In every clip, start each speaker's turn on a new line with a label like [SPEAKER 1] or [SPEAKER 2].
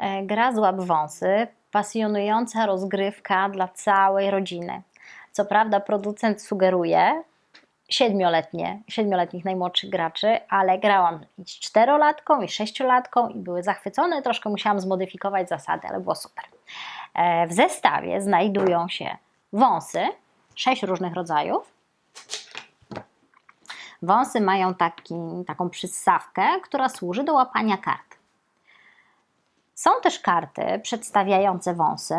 [SPEAKER 1] E, Gra Złap Wąsy, pasjonująca rozgrywka dla całej rodziny. Co prawda producent sugeruje siedmioletnie, siedmioletnich najmłodszych graczy, ale grałam i czterolatką i sześciolatką i były zachwycone. Troszkę musiałam zmodyfikować zasady, ale było super. E, W zestawie znajdują się wąsy, sześć różnych rodzajów. Wąsy mają taki, taką przystawkę, która służy do łapania kart. Są też karty przedstawiające wąsy.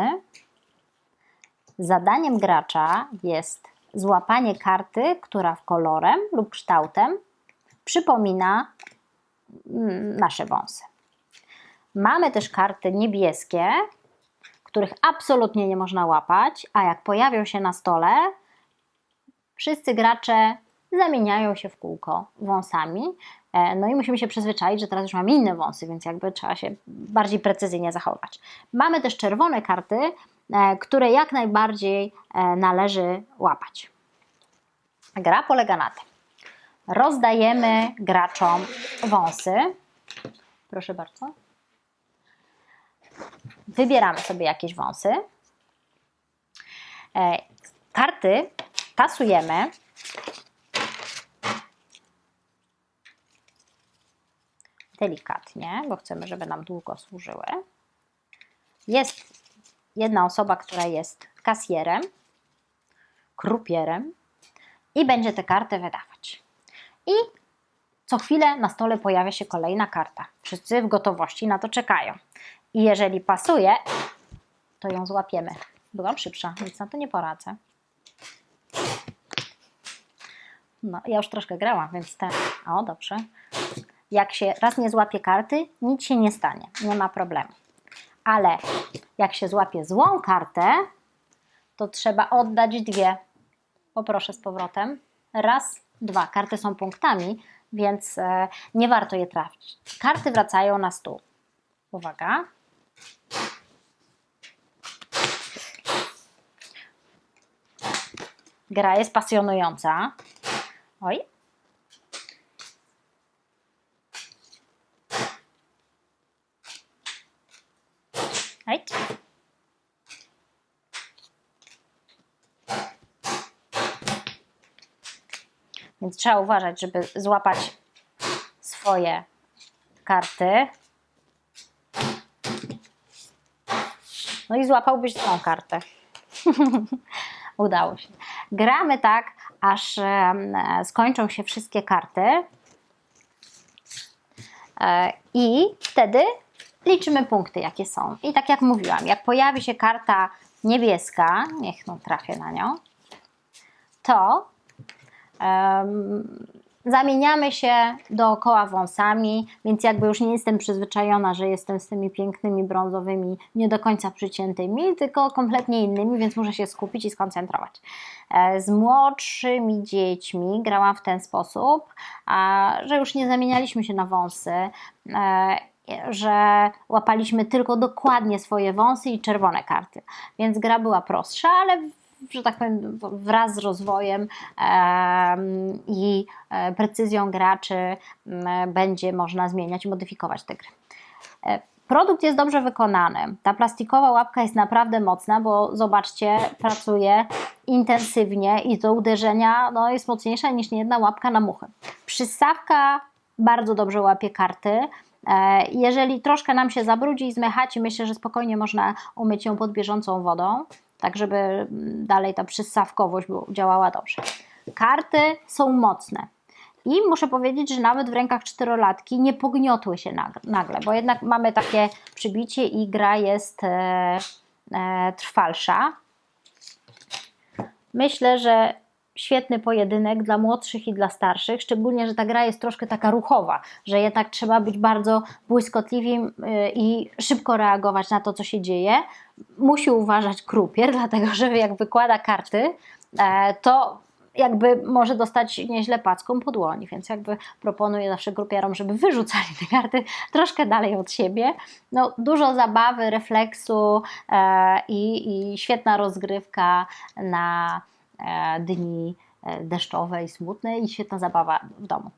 [SPEAKER 1] Zadaniem gracza jest złapanie karty, która w kolorem lub kształtem przypomina mm, nasze wąsy. Mamy też karty niebieskie, których absolutnie nie można łapać, a jak pojawią się na stole, wszyscy gracze zamieniają się w kółko wąsami. E, No i musimy się przyzwyczaić, że teraz już mamy inne wąsy, więc jakby trzeba się bardziej precyzyjnie zachować. Mamy też czerwone karty, e, które jak najbardziej e, należy łapać. Gra polega na tym. Rozdajemy graczom wąsy. Proszę bardzo. Wybieramy sobie jakieś wąsy. Karty tasujemy delikatnie, bo chcemy, żeby nam długo służyły. Jest jedna osoba, która jest kasjerem, krupierem i będzie te karty wydawać. I co chwilę na stole pojawia się kolejna karta. Wszyscy w gotowości na to czekają. I jeżeli pasuje, to ją złapiemy. Byłam szybsza, nic na to nie poradzę. No, ja już troszkę grałam, więc te. O, dobrze. Jak się raz nie złapie karty, nic się nie stanie, nie ma problemu. Ale jak się złapie złą kartę, to trzeba oddać dwie. Poproszę z powrotem. Raz, dwa. Karty są punktami, więc e, nie warto je trafić. Karty wracają na stół. Uwaga. Gra jest pasjonująca. Oj. Więc trzeba uważać, żeby złapać swoje karty. No i złapałbyś tą kartę. Udało się. Gramy tak, aż skończą się wszystkie karty. E, I wtedy liczymy punkty, jakie są. I tak jak mówiłam, jak pojawi się karta niebieska, niech no trafię na nią, to em, zamieniamy się dookoła wąsami, więc jakby już nie jestem przyzwyczajona, że jestem z tymi pięknymi brązowymi, nie do końca przyciętymi, tylko kompletnie innymi, więc muszę się skupić i skoncentrować. E, Z młodszymi dziećmi grałam w ten sposób, że już nie zamienialiśmy się na wąsy, e, że łapaliśmy tylko dokładnie swoje wąsy i czerwone karty, więc gra była prostsza, ale że tak powiem, wraz z rozwojem em, i e, precyzją graczy będzie można zmieniać i modyfikować te gry. E, Produkt jest dobrze wykonany. Ta plastikowa łapka jest naprawdę mocna, bo zobaczcie, pracuje intensywnie i do uderzenia no, jest mocniejsza niż niejedna łapka na muchy. Przystawka bardzo dobrze łapie karty. E, Jeżeli troszkę nam się zabrudzi i zmechaci, myślę, że spokojnie można umyć ją pod bieżącą wodą, tak żeby mm, dalej ta przystawkowość działała dobrze. Karty są mocne. I muszę powiedzieć, że nawet w rękach czterolatki nie pogniotły się nag- nagle, bo jednak mamy takie przybicie i gra jest e, e, trwalsza. Myślę, że świetny pojedynek dla młodszych i dla starszych, szczególnie, że ta gra jest troszkę taka ruchowa, że jednak trzeba być bardzo błyskotliwym y, i szybko reagować na to, co się dzieje. Musi uważać krupier, dlatego że jak wykłada karty, e, to jakby może dostać nieźle packą po dłoni, więc jakby proponuję zawsze grupierom, żeby wyrzucali te karty troszkę dalej od siebie. No, dużo zabawy, refleksu e, i, i świetna rozgrywka na dni e, deszczowe i smutne i świetna zabawa w domu.